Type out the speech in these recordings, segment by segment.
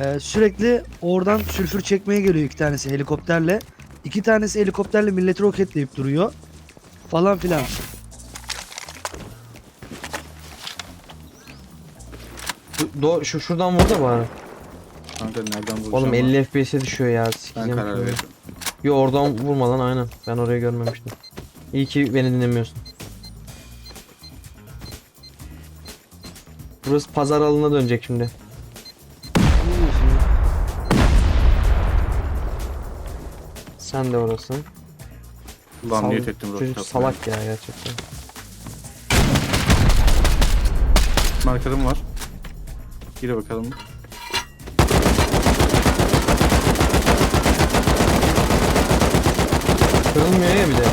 Ee, sürekli oradan sülfür çekmeye geliyor iki tanesi helikopterle. İki tanesi helikopterle milleti roketleyip duruyor. Falan filan. Do şu şuradan vur da bari. Kanka nereden vuracağım? Oğlum ama 50 FPS'e düşüyor ya. Ben Sikeceğim. karar verdim. Yo oradan vurma lan aynen. Ben orayı görmemiştim. İyi ki beni dinlemiyorsun. Burası pazar alanına dönecek şimdi. Sen de orası. Ulan niyet ettim Çocuk roket salak ya gerçekten. Markarım var. Gire bakalım. Kırılmıyor ya bir de.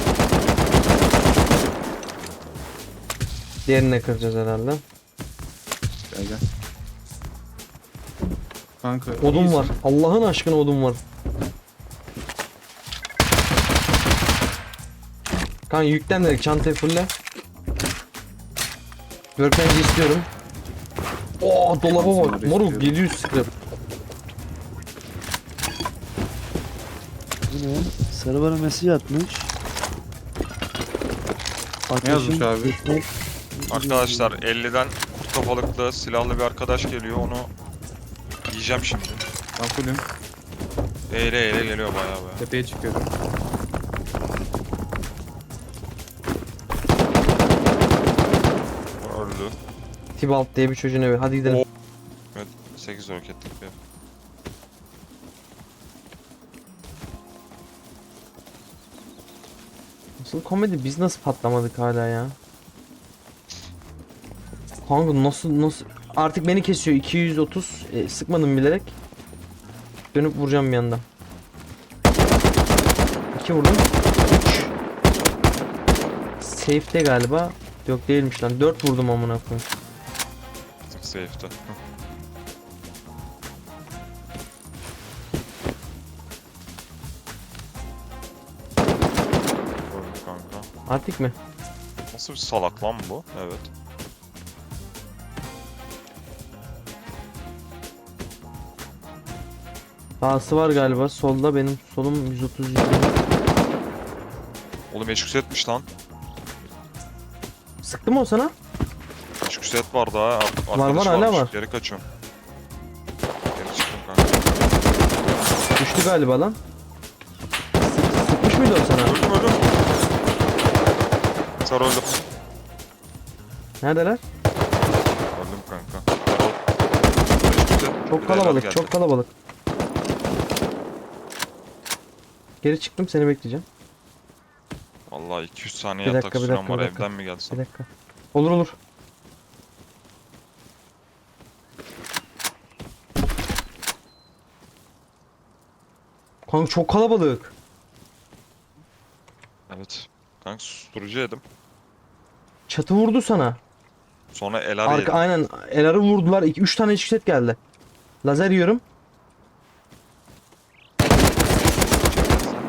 Diğerini kıracağız herhalde. Gel gel. Kanka Odun iyisin. var. Allah'ın aşkına odun var. Kan yüklen dedik çantayı fulle. Workbench'i istiyorum. Oo dolaba bak. Moruk istiyorum. 700 scrap. Bu ne? Sarı bana mesaj atmış. Ne yazmış abi? gitmek- Arkadaşlar 50'den kurt kafalıklı silahlı bir arkadaş geliyor onu yiyeceğim şimdi. Ben fullüm. Eğle eğle geliyor bayağı be. Tepeye çıkıyorum. Tibalt diye bir çocuğun evi. Hadi gidelim. O- Evet 8 roketlik bir. Nasıl komedi biz nasıl patlamadık hala ya? Kanka nasıl nasıl? Artık beni kesiyor. 230 e, sıkmadım bilerek. Dönüp vuracağım bir yandan. 2 vurdum. 3 Safe'de galiba. Yok değilmiş lan. 4 vurdum amına koyayım Safe'de. Kanka. artık mı? Nasıl bir salak lan bu? Evet. Sağsı var galiba solda benim solum 130 120. Oğlum eşküs etmiş lan. Sıktı mı o sana? Eşküs et vardı ha. Ar- var, arkadaş hala varmış. var. Geri kaçıyorum. Geri çıktım kanka. Düştü galiba lan Sık- Sıkmış mıydı o sana? Öldüm öldüm. Sarı öldüm. Neredeler? Öldüm kanka. Çok kalabalık, çok kalabalık. Geri çıktım seni bekleyeceğim. Vallahi 200 saniye Bir yatak dakika, bir sürem dakika, var bir dakika. evden mi Bir gelsin? dakika. Olur olur. Kanka çok kalabalık. Evet. Kanka susturucu yedim. Çatı vurdu sana. Sonra elar Arka yedim. aynen Elar'ı vurdular. 2 3 tane şişet geldi. Lazer yiyorum.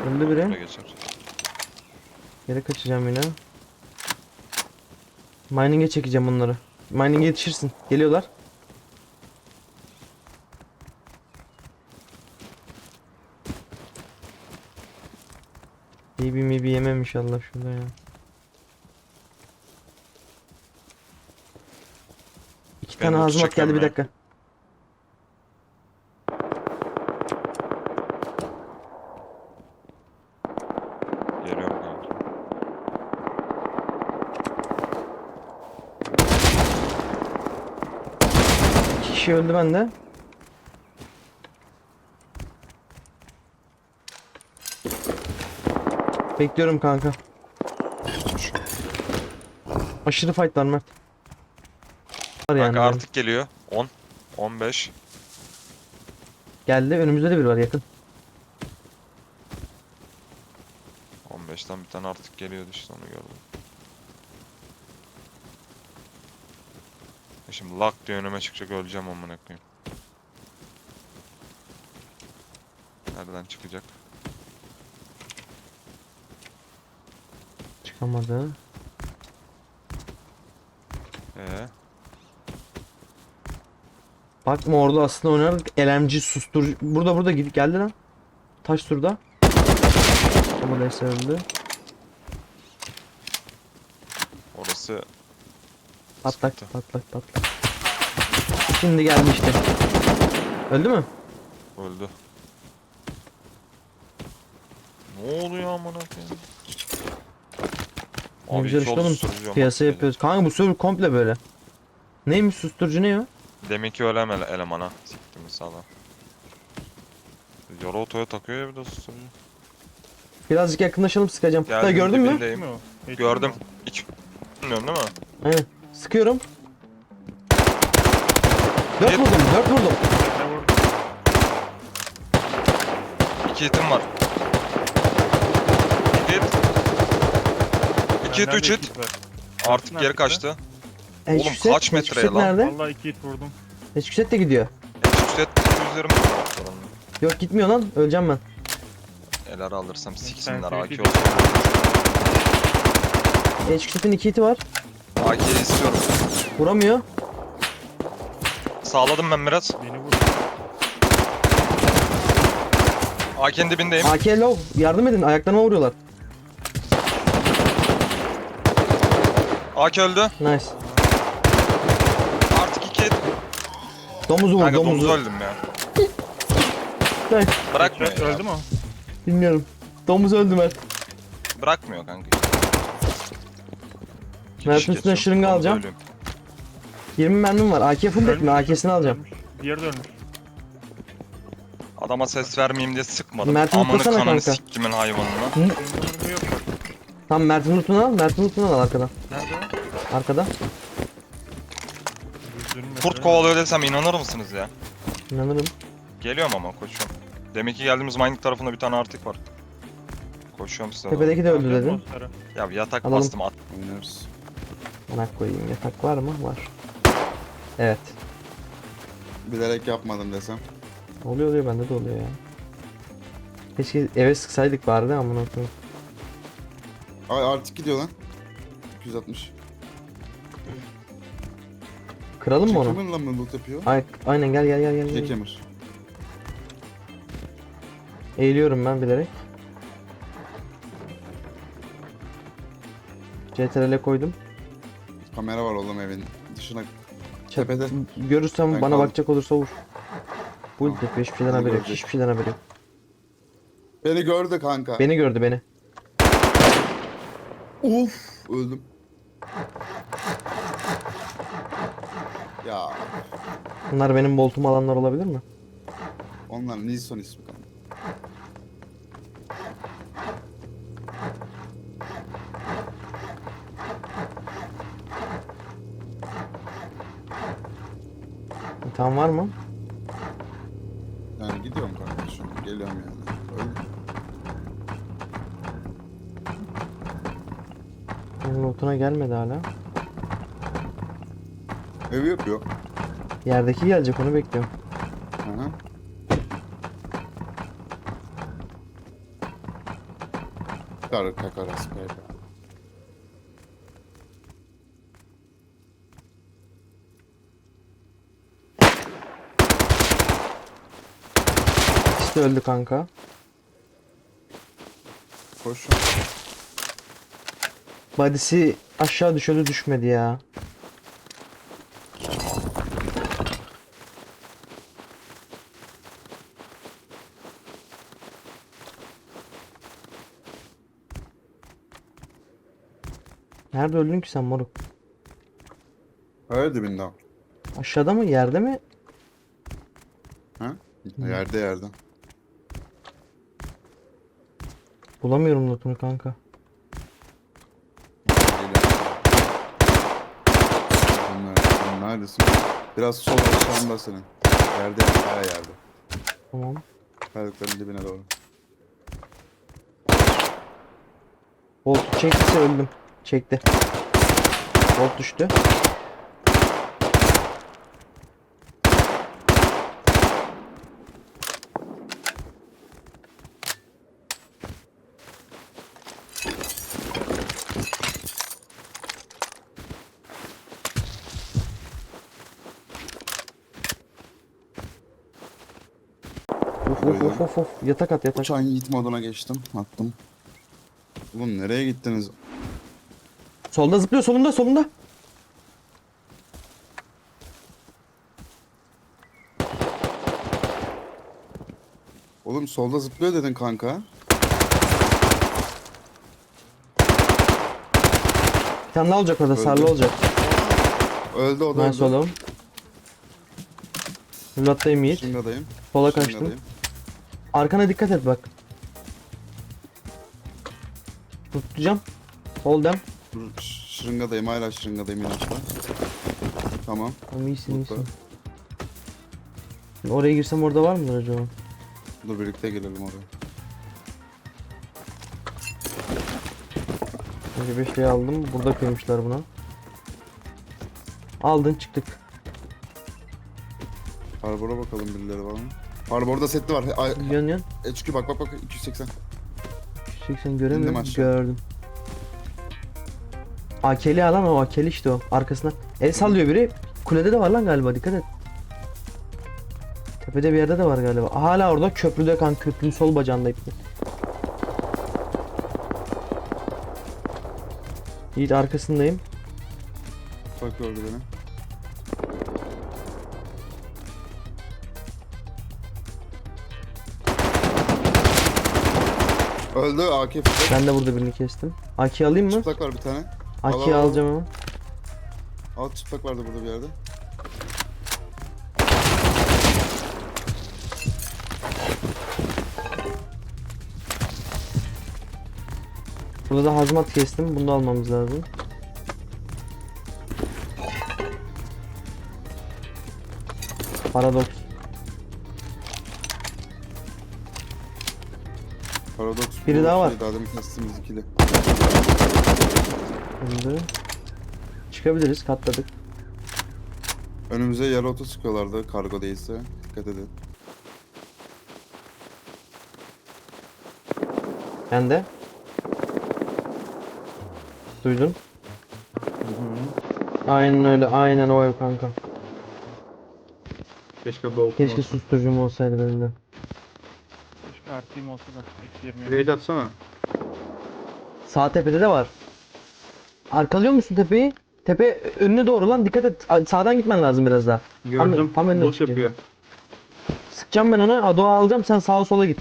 Öldü biri. Geri kaçacağım yine. Mining'e çekeceğim bunları. Mining'e yetişirsin. Geliyorlar. İyi bir mi bir yemem inşallah şurada ya. İki Ben tane loot hazmat geldi bir dakika. Geliyorum kanka. İki kişi öldü bende. Bekliyorum kanka. Aşırı fight var Mert. Var yani. Kanka artık geliyor. 10. 15. Geldi. Önümüzde de biri var yakın. 15'ten bir tane artık geliyordu işte onu gördüm. E Şimdi lak diye önüme çıkacak öleceğim amına koyayım. Nereden çıkacak? Çıkamadı. Ee, Bakma orada aslında oynardık. LMG susturucu. Burada burada gidip geldi lan. Taş turda. Ama neyse öldü. Orası Patlak Sıkıntı. patlak patlak. Şimdi geldi işte. Öldü mü? öldü. Ne oluyor amına koyayım? Ne Abi güzel işte oldu oğlum. Piyasa yapıyoruz. Kanka bu server komple böyle. Neymiş susturucu ne o? Demek ki öyle ele elemana. Siktim sağla. Yoru otoya takıyor ya bir de susturucu. Birazcık yakınlaşalım sıkacağım. Geldim, gördün mü? dibindeyim. Değil mi o? Hiç Gördüm. Hiç bilmiyorum değil mi? Aynen. Sıkıyorum. 4 Hit. vurdum, 4 vurdum. o? Ne vurdu? İki hitim var. İki hit. İki hit, Benden üç hit. iki. Artık geri kaçtı. Oğlum kaç metreye lan? nerede? Vallahi iki hit vurdum. Eşküset de gidiyor. Eşit 220 sorun. Yok gitmiyor lan. Öleceğim ben. Eler alırsam siksinler AK olsun. Eşküset'in 2 hiti var. AK'yi istiyorum. Vuramıyor. Sağladım ben biraz. Beni vurdu. AK'nin dibindeyim. AK low. Yardım edin. Ayaklarıma vuruyorlar. AK öldü. Nice. Artık iki hit. Domuzu vur, Kanka domuzu. domuzu öldüm ya. Hey, Bırakmıyor ya. Öldü mü o? bilmiyorum. Domuz öldü Mert. Bırakmıyor kanka. Mert'in üstüne şırınga alacağım. ölüyorum. 20 mermim var. AK full mi? AK'sini alacağım. Diğeri de ölmüş. Adama ses vermeyeyim diye sıkmadım. Mert'i Amanı kanını kanka. siktimin hayvanına. Yok bak. Tamam Mert'in lootunu al. Mert'in lootunu al arkadan. Arkada. 120 metre. Kurt kovalıyor desem inanır mısınız ya? İnanırım. Geliyorum ama koşuyorum. Demek ki geldiğimiz mining tarafında bir tane artık var. Koşuyorum size. doğru. Tepedeki de öldü dedin. Ya bir yatak Alalım. bastım at. Oynarız. Bana koyayım. Yatak var mı? Var. Evet. Bilerek yapmadım desem. Oluyor oluyor bende de oluyor ya. Keşke eve sıksaydık bari de amına koyayım. Ay artık gidiyor lan. 260. Kıralım mı onu? Çekemin lan mı loot yapıyor? Ay, aynen gel gel gel gel. gel. Çekemir. Eğiliyorum ben bilerek. CTRL'e koydum. Kamera var oğlum evin dışına. Çat- Tepede. Görürsem Ben bana kaldım. bakacak olursa vur. Bu Tamam. yapıyor hiçbir şeyden Beni haberi yok. görecek. Hiçbir şeyden haberi yok. Beni gördü kanka. Beni gördü beni. Uf öldüm. Ya Bunlar benim boltumu alanlar olabilir mi? onlar Nilsson ismi kanka. Tam var mı? Yani gidiyorum kanka şu an. Geliyorum yani. Öldüm. Benim lootuna gelmedi hala. Evi yapıyor. Yerdeki gelecek onu bekliyorum. Hı hı. Kar kakaras be. İşte öldü kanka. Koş. Body'si aşağı düşüyordu düşmedi ya. Nerede öldün ki sen moruk? Hayır dibinde. Aşağıda mı yerde mi? Ha? Yerde yerde. Bulamıyorum lootunu kanka. Bunlar, neredesin? Biraz sol aşağında senin. Yerde yerde. Hala yerde. Tamam. Kayalıkların dibine doğru. Bolt çektiyse öldüm. Çekti. Bolt düştü. Of of of. Yatak at yatak. Uçağın yiğit moduna geçtim. Attım. Oğlum nereye gittiniz? Solda zıplıyor solunda solunda. Oğlum solda zıplıyor dedin kanka. Bir tane daha olacak orada Öldü. sarlı olacak. Öldü o da Nice öldü. oğlum. Evlattayım Yiğit. Şırıngadayım. Sola kaçtım. Şırıngadayım. Arkana dikkat et bak. Tutacağım. Hold them. Dur, Şırıngadayım hala şırıngadayım inatla. Tamam. Tamam iyisin Burada. iyisin. Şimdi Oraya girsem orada var mıdır acaba? Dur birlikte gelelim oraya. Önce beşliği aldım. Burada koymuşlar buna. Aldın çıktık. Harbor'a bakalım birileri var mı? Harbor'da setli var. Ay, Yan yan. HQ bak bak bak 280. 180 göremiyorum. Gördüm. Akeli alan o akeli işte o. Arkasına. El sallıyor biri. Kulede de var lan galiba dikkat et. Tepede bir yerde de var galiba. Hala orada köprüde kan köprünün sol bacağında ipli. Yiğit arkasındayım. Bak gördü beni. Öldü Akif. Ben de burada birini kestim. AK alayım mı? Çıplak var bir tane. Al, AK al, al. alacağım ama. Alt çıplak vardı burada bir yerde. Burada da hazmat kestim. Bunu da almamız lazım. Paradoks. Paradox. Biri daha var. Daha demin kestiğimiz ikili. Şimdi çıkabiliriz. Katladık. Önümüze yarı oto sıkıyorlardı kargo değilse. Dikkat edin. Ben de. Duydun. Aynen öyle. Aynen o ev kanka. Keşke bu Keşke susturucum olsaydı benim de. Keşke artıyım olsa da. 20. Raid atsana. Sağ tepede de var. Arkalıyor musun tepeyi? Tepe önüne doğru lan dikkat et. Sağdan gitmen lazım biraz daha. Gördüm. tam Loot çıkıyor. yapıyor. Sıkacağım ben ona. Adoğa alacağım sen sağa sola git.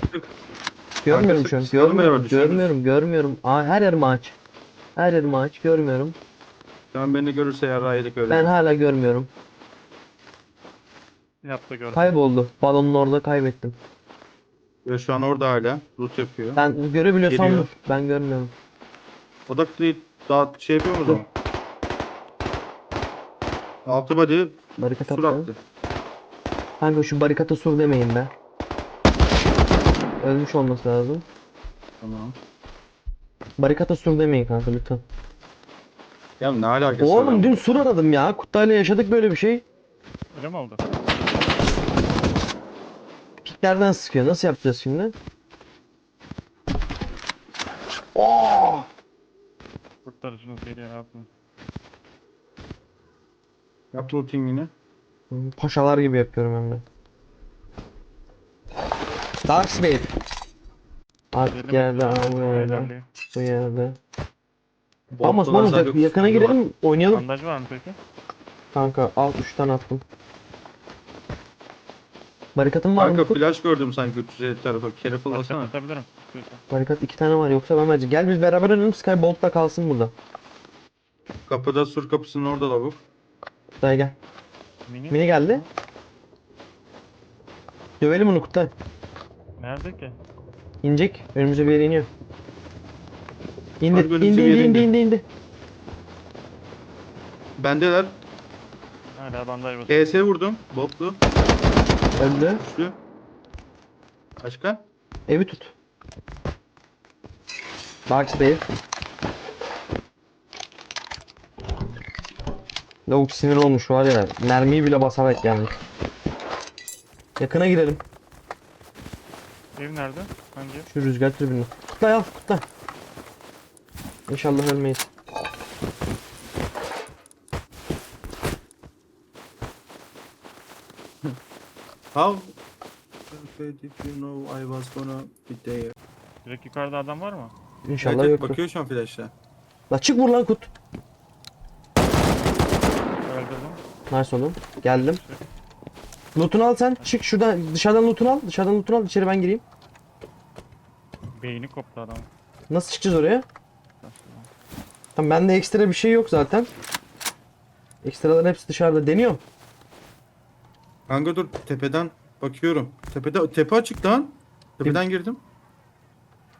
Görmüyorum şu an. Görmüyorum. Görmüyorum. Görmüyorum. Aa, her yerim ağaç. Her yerim ağaç. Görmüyorum. Sen beni görürse yarrağı yedik öyle. Ben hala görmüyorum. Yap da gör. Kayboldu. Balonun orada kaybettim. Ve şu an orada hala. Loot yapıyor. Sen görebiliyorsan Geliyor. Ben görmüyorum. Odaklı daha şey yapıyor mu o zaman? Altı body Barikat sur attı. attı. Kanka şu barikata sur demeyin be. Ölmüş olması lazım. Tamam. Barikata sur demeyin kanka lütfen. Ya ne alakası var? Oğlum dün sur aradım ya. Kutlayla yaşadık böyle bir şey. Öyle mi oldu? Piklerden sıkıyor. Nasıl yapacağız şimdi? Oo! Kurtarıcınız geliyor abi. Yaptı lootingini. Paşalar gibi yapıyorum hem de. Dark Spade. Artık yerde, aa, bu yerde, bu yerde. Ama Mahmut zaten yakına girelim oynayalım. Bandaj var mı peki? Kanka al 3 tane attım. Barikatın var mı? Kanka Ufuk? flash gördüm sanki 350 tarafa. Careful alsana. atabilirim. Barikat 2 tane var yoksa ben vereceğim. Gel biz beraber oynayalım Skybolt da kalsın burada. Kapıda sur kapısının orada lavuk. Kutay gel. Mini. Mini geldi. Dövelim onu Kutay. Nerede ki? İnecek. Önümüze bir yere iniyor. İndi, Harbi indi, önümüze bir indi, yere indi, indi. indi, indi. Bendeler. Hala bandaj var. ES vurdum. Botlu. Öldü. Güçlü. Başka? Evi tut. Dark Spade. Lavuk sinir olmuş var ya. Mermiyi bile basarak gelmiş. Yakına girelim. Ev nerede? Hangi? Şu rüzgar tribünü. Kutla al kutla. İnşallah ölmeyiz. Al. If you know I was gonna be there. Direkt yukarıda adam var mı? İnşallah Evet, evet, yoktur. bakıyor şu an flash'la. La çık vur lan kut. Öldürdüm. Nice oğlum. Geldim. Loot'unu al sen. Çık şuradan dışarıdan loot'unu al. Dışarıdan loot'unu al. İçeri ben gireyim. Beyni koptu adam. Nasıl çıkacağız oraya? Tamam bende ekstra bir şey yok zaten. Ekstraların hepsi dışarıda. Deniyorum. Kanka dur tepeden bakıyorum. Tepede tepe açık lan. Tepeden girdim.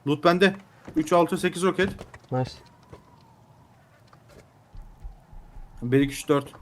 Loot bende. 3 6 8 roket. Nice. 1 2 3 4.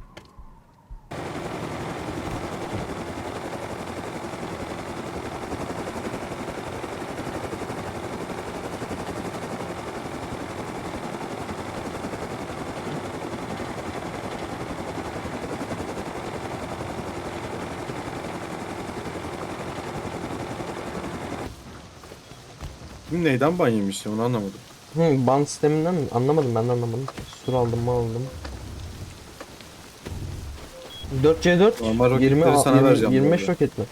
neyden ban yemiş ya onu anlamadım. Hı, ban sisteminden mi? Anlamadım ben de anlamadım. Sur aldım mı aldım. 4C4 Normal 20, roketleri sana 20 vereceğim bu 25 arada. roket mi?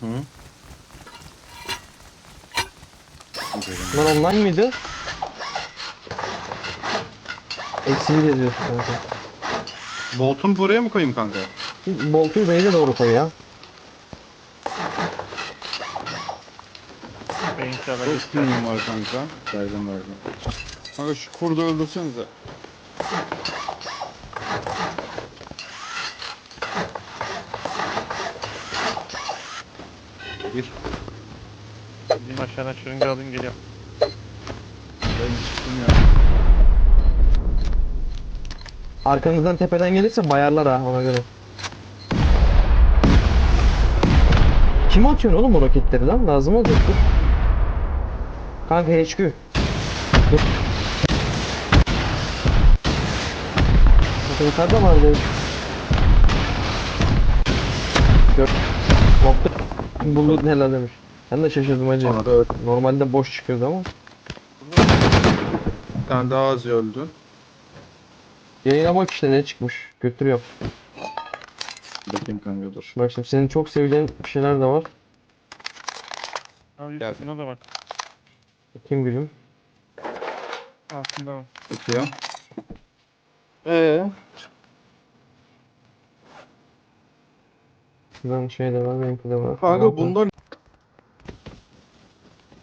Hı hı. Bunlar online mıydı? Eksili geziyorsun kanka. Bolt'un buraya mı koyayım kanka? Boltu'yu base'e doğru koy ya. Server Çok kimliğim var kanka. Verdim verdim. Kanka şu kurdu öldürsenize. Bir. Aşağıdan şırınga alayım geliyorum. Ben çıktım ya. Arkanızdan tepeden gelirse bayarlar ha ona göre. Kim atıyorsun oğlum bu roketleri lan? Lazım olacak dur. Kanka HQ. Dur. Bakın yukarıda vardı. Gör. Nokta. Bulut helal demiş. Ben de şaşırdım hacı. Da öyle. Normalde boş çıkıyordu ama. Bir tane daha az öldü. Yayına bak işte ne çıkmış. Götürüyor. Bakayım kanka dur. Bak şimdi senin çok seveceğin şeyler de var. Abi Gel. üstüne de bak. Bakayım gülüm. Altında var. Bakıyor. Eee? Şuradan şey de var, benimki de var. Kanka Zaten- bunlar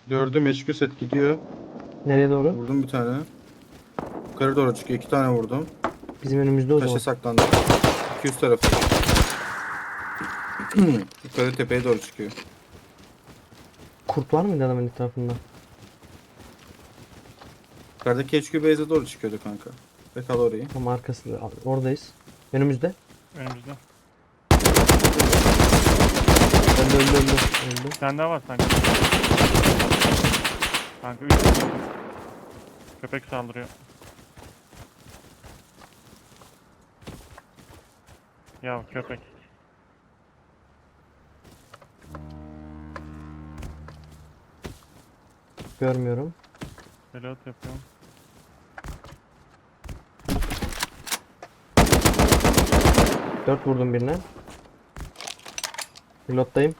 Gördüm HQ set gidiyor. Nereye doğru? Vurdum bir tane. Yukarı doğru çıkıyor. iki tane vurdum. Bizim önümüzde o Taşa zaman. saklandı. 200 tarafı. Yukarı tepeye doğru çıkıyor. Kurt var mıydı adamın etrafında? Yukarıdaki HQ base'e doğru çıkıyordu kanka. Ve kal orayı. Tam arkasında. Oradayız. Önümüzde. Önümüzde. Öldü öldü öldü. öldü. Bir tane daha var sanki. Kanka 3 Köpek saldırıyor. Ya köpek. Görmüyorum. Reload yapıyorum. Dört vurdum birine. Pilottayım.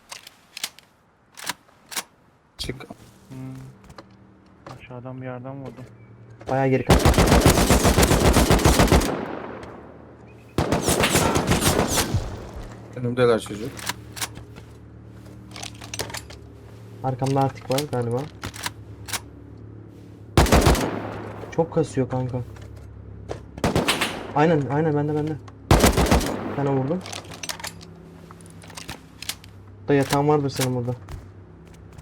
Çık. Hmm. Aşağıdan bir yerden vurdum. Bayağı geri kaç. Önümdeler çocuk. Arkamda artık var galiba. Çok kasıyor kanka. Aynen aynen bende bende. Bir tane vurdum. Da yatağın vardır senin burada.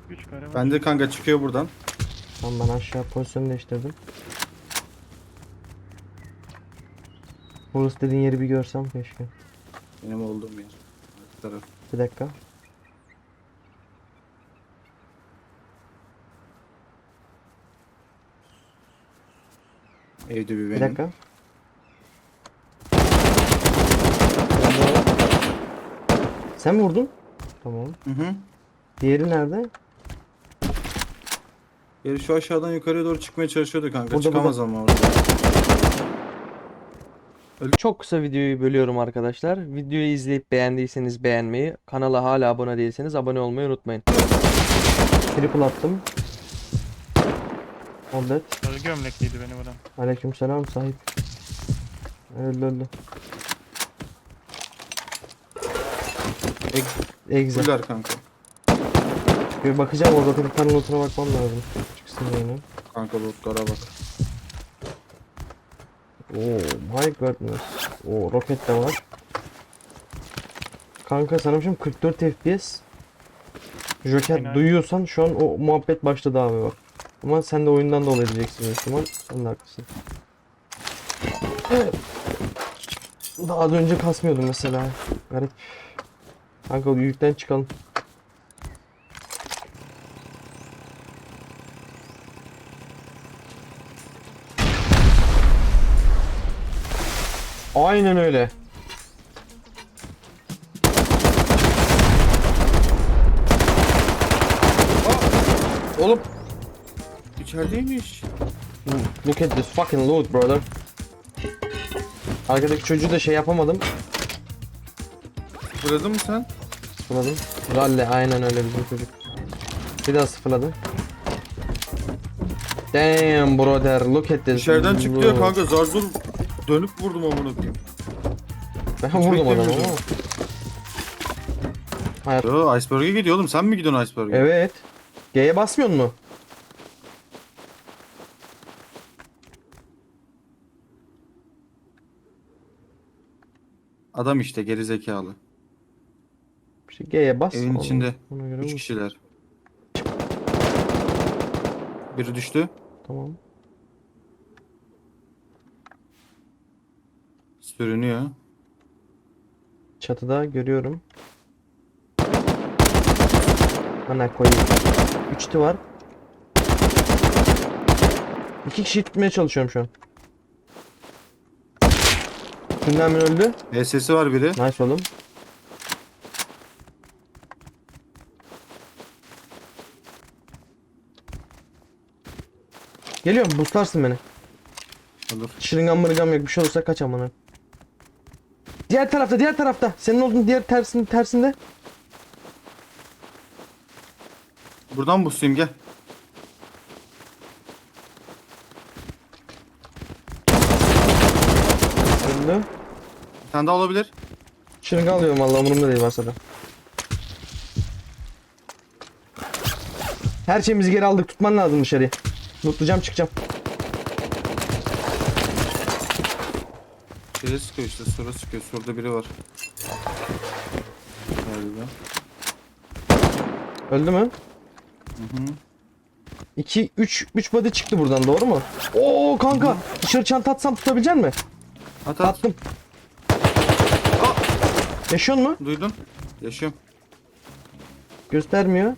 3 kare var. Bende kanka çıkıyor buradan. Tamam ben aşağı pozisyon değiştirdim. Burası dediğin yeri bir görsem keşke. Benim olduğum yer. Arka taraf. Bir dakika. Evde bir Bir benim. dakika. Sen mi vurdun? Tamam. Hı hı. Diğeri nerede? Yeri şu aşağıdan yukarıya doğru çıkmaya çalışıyordu kanka. Burada, Çıkamaz ama orada. Çok kısa videoyu bölüyorum arkadaşlar. Videoyu izleyip beğendiyseniz beğenmeyi, kanala hala abone değilseniz abone olmayı unutmayın. Triple attım. Ondet. Gömlekliydi beni vuran. Aleykümselam sahip. Öldü öldü. Egze. Fuller kanka. Bir bakacağım orada bir tane notuna bakmam lazım. Çıksın yayını. Kanka lootlara bak. Oo my goodness. Oo roket de var. Kanka sanırım 44 FPS. Joker Aynen. duyuyorsan şu an o muhabbet başladı abi bak. Ama sen de oyundan dolayı diyeceksin ihtimal. Sen de haklısın. Daha az önce kasmıyordu mesela. Garip. Kanka yükten çıkalım. Aynen öyle. Oğlum. İçerideymiş. Look at this fucking loot brother. Arkadaki çocuğu da şey yapamadım. Sıfırladın mı sen? Sıfırladım. Ralle aynen öyle bizim çocuk. Bir daha sıfırladım. Damn brother look at this. İçeriden çıktı ya kanka zar zor dönüp vurdum amına koyayım. Ben vurdum adamı ama. Hayat. Yo iceberg'e gidiyor oğlum sen mi gidiyorsun iceberg'e? Evet. G'ye basmıyor mu? Adam işte geri zekalı. İşte G'ye bas. Evin Ona- içinde. Ona göre 3 vur. kişiler. Biri düştü. Tamam. Sürünüyor. Çatıda görüyorum. Ana koyayım. Üçtü var. İki kişi tutmaya çalışıyorum şu an. Bünyamin öldü. HS'si var biri. Nice oğlum. Geliyorum boostlarsın beni. Olur. Şırıngan mırıngan yok bir şey olursa kaç amına. Diğer tarafta diğer tarafta. Senin olduğun diğer tersinde tersinde. Buradan buslayayım gel. Öldü. Bir tane daha olabilir. Şırıngan alıyorum vallahi umurumda değil varsa da. Her şeyimizi geri aldık. Tutman lazım dışarıya. Mutlayacağım çıkacağım. Şeye sıkıyor işte sura sıkıyor. Surda biri var. Galiba. Öldü mü? Hı hı. 2 3 3 body çıktı buradan doğru mu? Oo kanka dışarı çanta atsam tutabilecek mi? At at. Attım. Yaşıyor mu? Duydun? Yaşıyorum. Göstermiyor.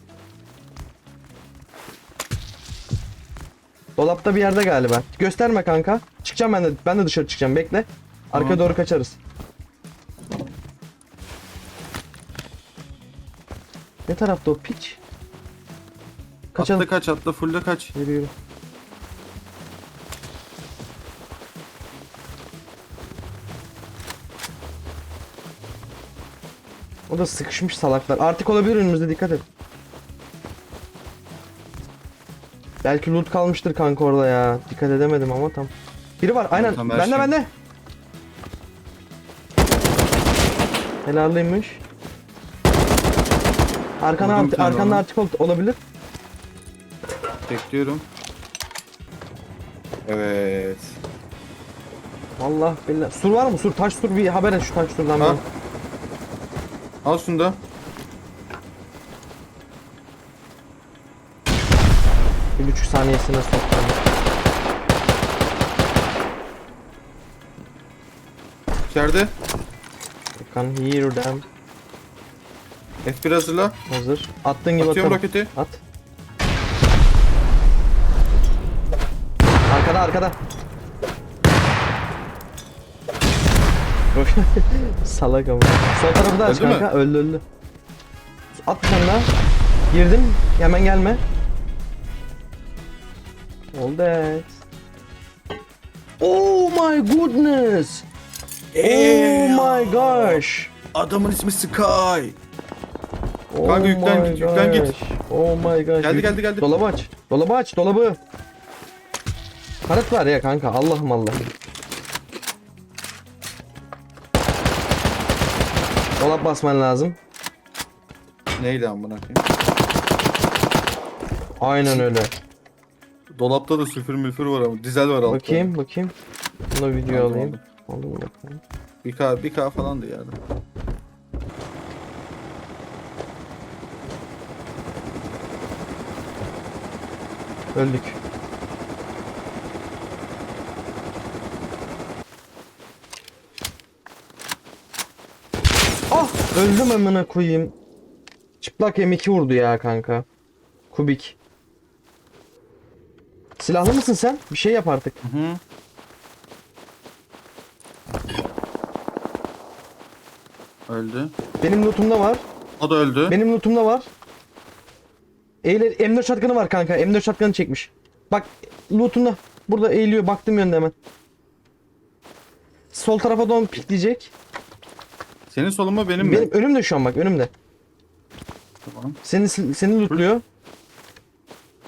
Dolapta bir yerde galiba. Gösterme kanka. Çıkacağım ben de. Ben de dışarı çıkacağım. Bekle. Arkaya Tamam. doğru kaçarız. Ne tarafta o piç? Kaçalım. Atla kaç atla fulle kaç. Yürü yürü. O da sıkışmış salaklar. Artık olabilir önümüzde dikkat et. Belki loot kalmıştır kanka orada ya. Dikkat edemedim ama tam. Biri var aynen. Tamam, bende şey- bende. Helallıymış. Arkana Vurdum arkanda ona. artık ol- olabilir. Bekliyorum. Evet. Allah billah. Sur var mı? Sur taş sur bir haber et şu taş surdan Ha. Al şunu da. Buçuk saniyesine soktum. İçeride. I can hear them. F1 hazırla. Hazır. Attığın gibi Atıyorum atarım. roketi. At. Arkada arkada. Salak ama. Sol tarafı da aç Öldü mü? kanka. Öldü öldü. At bir tane daha. Girdim. Hemen gelme. All that. Oh my goodness. Eee, Oh my gosh. Adamın ismi Sky. Oh Kanka yüklen my git, yüklen git. Oh my gosh. Geldi, Yük- geldi, geldi. Dolabı aç. Dolabı aç. Dolabı. Kanıt var ya kanka. Allah'ım Allah. Dolap basman lazım. Neyle amına koyayım? Aynen öyle. Dolapta da sülfür mülfür var ama dizel var altta. Bakayım bakayım. Bunu video Aldım, alayım. aldım. Bakalım. 1K, 1K falandı yani. Öldük. Ah! Öldüm amına koyayım. Çıplak M2 vurdu ya kanka. Kubik. Silahlı mısın sen? Bir şey yap artık. Hı hı. Öldü. Benim lootumda var. O da öldü. Benim lootumda var. Eğilir M4 shotgun'ı var kanka. M4 shotgun'ı çekmiş. Bak lootumda. Burada eğiliyor. Baktım yönde hemen. Sol tarafa doğru pikleyecek. Senin solun mu benim, Benim mi? önümde şu an bak önümde. Tamam. Seni seni lootluyor.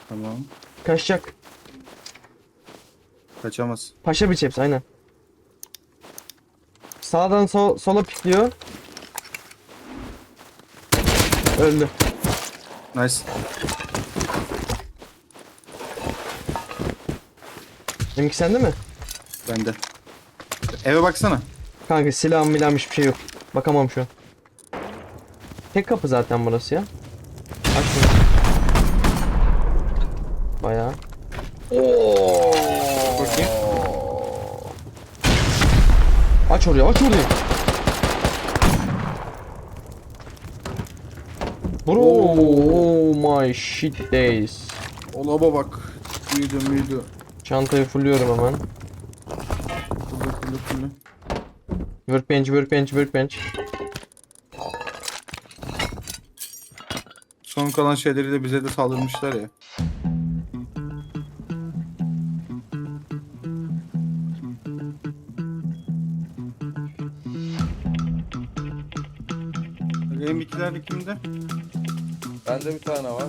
Tamam. Kaçacak. Kaçamaz. Paşa biçeps aynen. Sağdan sol, sola pikliyor. Öldü. Nice. Benimki sende mi? Bende. Eve baksana. Kanka silahım milahım hiçbir şey yok. Bakamam şu an. Tek kapı zaten burası ya. Aç şunu. Bayağı. Bakayım. Aç orayı aç orayı. Bro, oh my shit days. Olaba bak. Büyüdü büyüdü. Çantayı fulluyorum hemen. Fulle fulle fulle. Workbench, workbench, workbench. Son kalan şeyleri de bize de saldırmışlar ya. Kimde? Bende bir tane var.